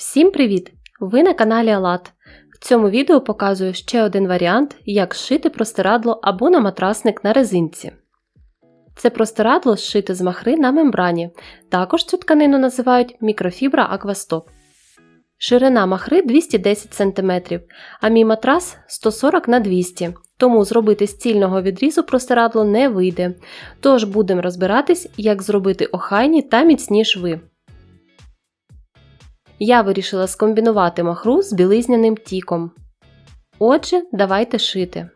Всім привіт! Ви на каналі Алат. В цьому відео показую ще один варіант, як зшити простирадло або на матрасник на резинці. Це простирадло зшите з махри на мембрані. Також цю тканину називають мікрофібра Аквастоп. Ширина махри 210 см, а мій матрас 140 на 200 тому зробити з цільного відрізу простирадло не вийде. Тож будемо розбиратись, як зробити охайні та міцні шви. Я вирішила скомбінувати махру з білизняним тіком. Отже, давайте шити.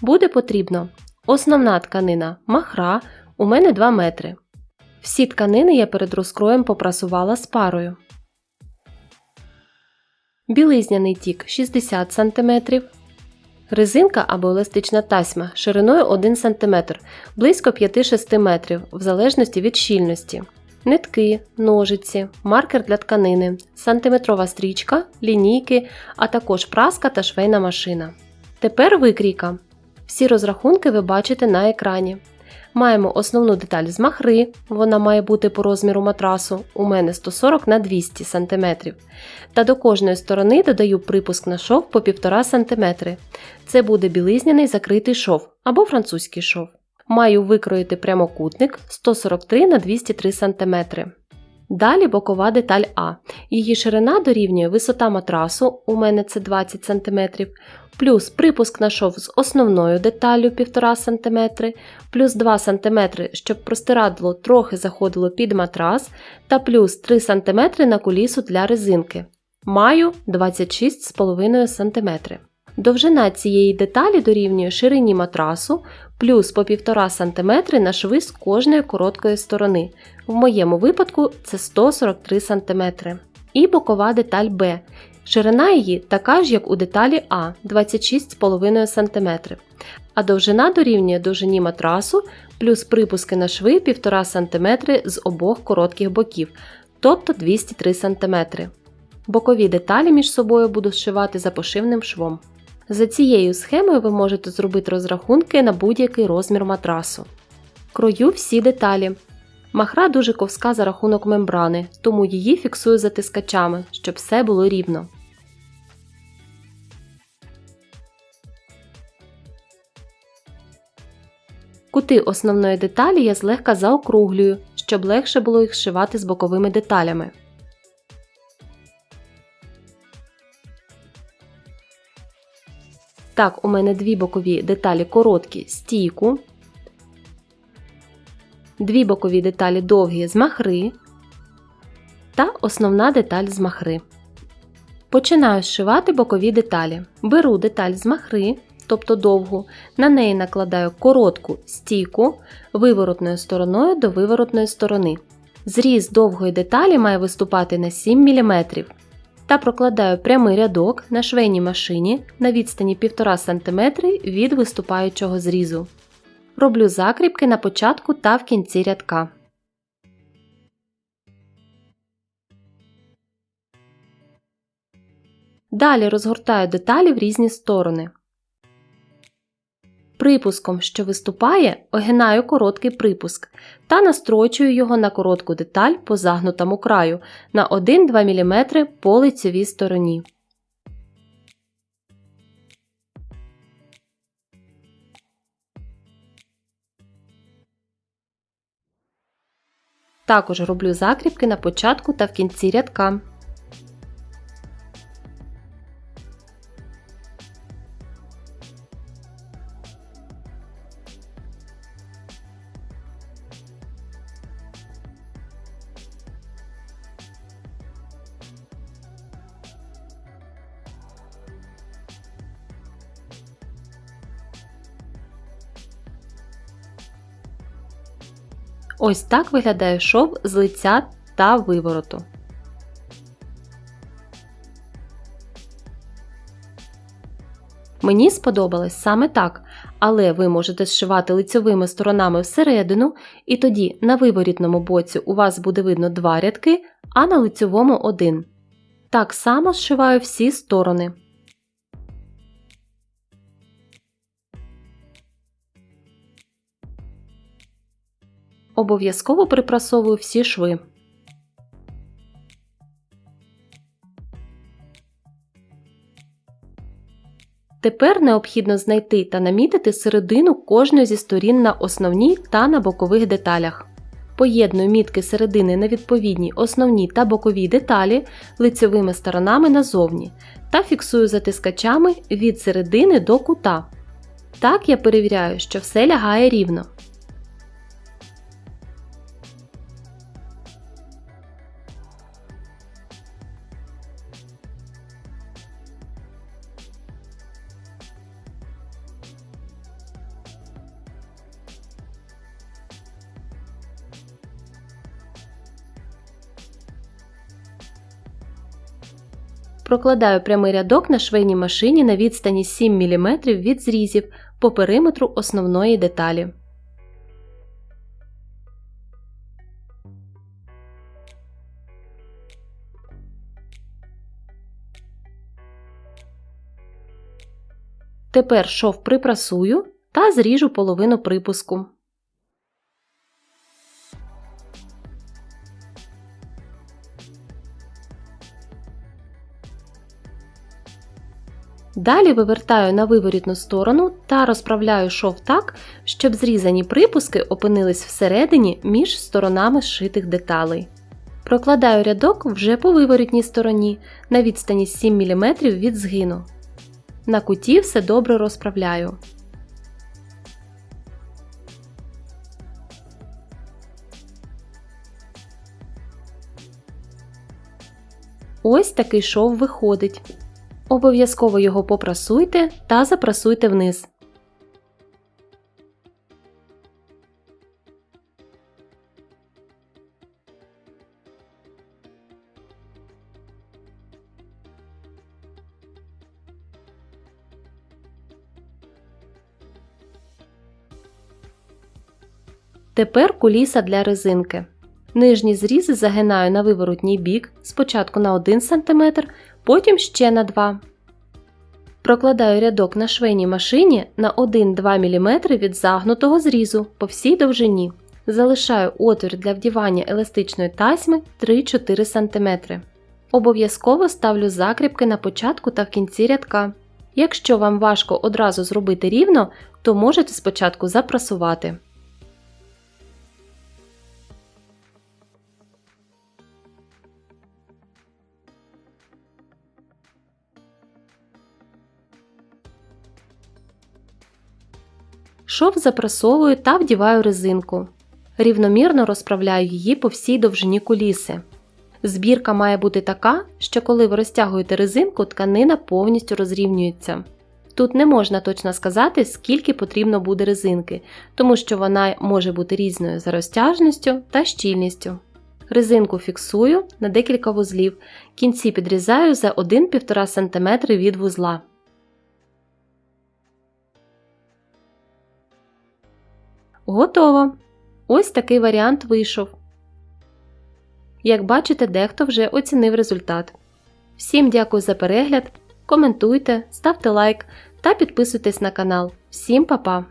Буде потрібно основна тканина махра у мене 2 метри. Всі тканини я перед розкроєм попрасувала з парою. Білизняний тік 60 см. Резинка або еластична тасьма шириною 1 см близько 5-6 метрів в залежності від щільності нитки, ножиці, маркер для тканини, сантиметрова стрічка, лінійки, а також праска та швейна машина. Тепер викрійка. Всі розрахунки ви бачите на екрані. Маємо основну деталь з махри, вона має бути по розміру матрасу, у мене 140 на 200 см. Та до кожної сторони додаю припуск на шов по 1,5 см. Це буде білизняний закритий шов або французький шов. Маю викроїти прямокутник 143 на 203 см. Далі бокова деталь А. Її ширина дорівнює висота матрасу, у мене це 20 см, плюс припуск на шов з основною деталлю 1,5 см, плюс 2 см, щоб простирадло трохи заходило під матрас, та плюс 3 см на кулісу для резинки. Маю 26,5 см. Довжина цієї деталі дорівнює ширині матрасу плюс по 1,5 см на шви з кожної короткої сторони. В моєму випадку це 143 см. І бокова деталь Б. Ширина її така ж, як у деталі А 26,5 см. А довжина дорівнює довжині матрасу плюс припуски на шви 1,5 см з обох коротких боків, тобто 203 см. Бокові деталі між собою буду зшивати за пошивним швом. За цією схемою ви можете зробити розрахунки на будь-який розмір матрасу. Крою всі деталі. Махра дуже ковська за рахунок мембрани, тому її фіксую затискачами, щоб все було рівно. Кути основної деталі я злегка заокруглюю, щоб легше було їх зшивати з боковими деталями. Так, у мене дві бокові деталі короткі стійку, дві бокові деталі довгі з махри та основна деталь з махри. Починаю зшивати бокові деталі. Беру деталь з махри, тобто довгу, на неї накладаю коротку стійку виворотною стороною до виворотної сторони. Зріз довгої деталі має виступати на 7 мм та прокладаю прямий рядок на швейній машині на відстані 1,5 см від виступаючого зрізу. Роблю закріпки на початку та в кінці рядка. Далі розгортаю деталі в різні сторони. Припуском, що виступає, огинаю короткий припуск та настрочую його на коротку деталь по загнутому краю на 1-2 мм по лицевій стороні. Також роблю закріпки на початку та в кінці рядка. Ось так виглядає шов з лиця та вивороту. Мені сподобалось саме так, але ви можете зшивати лицьовими сторонами всередину, і тоді на виворітному боці у вас буде видно два рядки, а на лицьовому один. Так само зшиваю всі сторони. Обов'язково припрасовую всі шви. Тепер необхідно знайти та намітити середину кожної зі сторін на основній та на бокових деталях. Поєдную мітки середини на відповідній основні та бокові деталі лицевими сторонами назовні та фіксую затискачами від середини до кута. Так я перевіряю, що все лягає рівно. Прокладаю прямий рядок на швейній машині на відстані 7 мм від зрізів по периметру основної деталі. Тепер шов припрасую та зріжу половину припуску. Далі вивертаю на виворітну сторону та розправляю шов так, щоб зрізані припуски опинились всередині між сторонами зшитих деталей. Прокладаю рядок вже по виворітній стороні на відстані 7 мм від згину. На куті все добре розправляю. Ось такий шов виходить. Обов'язково його попрасуйте та запрасуйте вниз. Тепер куліса для резинки. Нижні зрізи загинаю на виворотній бік спочатку на 1 см, потім ще на 2 Прокладаю рядок на швейній машині на 1-2 мм від загнутого зрізу по всій довжині. Залишаю отвір для вдівання еластичної тасьми 3-4 см. Обов'язково ставлю закріпки на початку та в кінці рядка. Якщо вам важко одразу зробити рівно, то можете спочатку запрасувати. Шов запрасовую та вдіваю резинку. Рівномірно розправляю її по всій довжині куліси. Збірка має бути така, що коли ви розтягуєте резинку, тканина повністю розрівнюється. Тут не можна точно сказати, скільки потрібно буде резинки, тому що вона може бути різною за розтяжністю та щільністю. Резинку фіксую на декілька вузлів, кінці підрізаю за 1-1,5 см від вузла. Готово! Ось такий варіант вийшов. Як бачите, дехто вже оцінив результат. Всім дякую за перегляд, коментуйте, ставте лайк та підписуйтесь на канал. Всім па-па!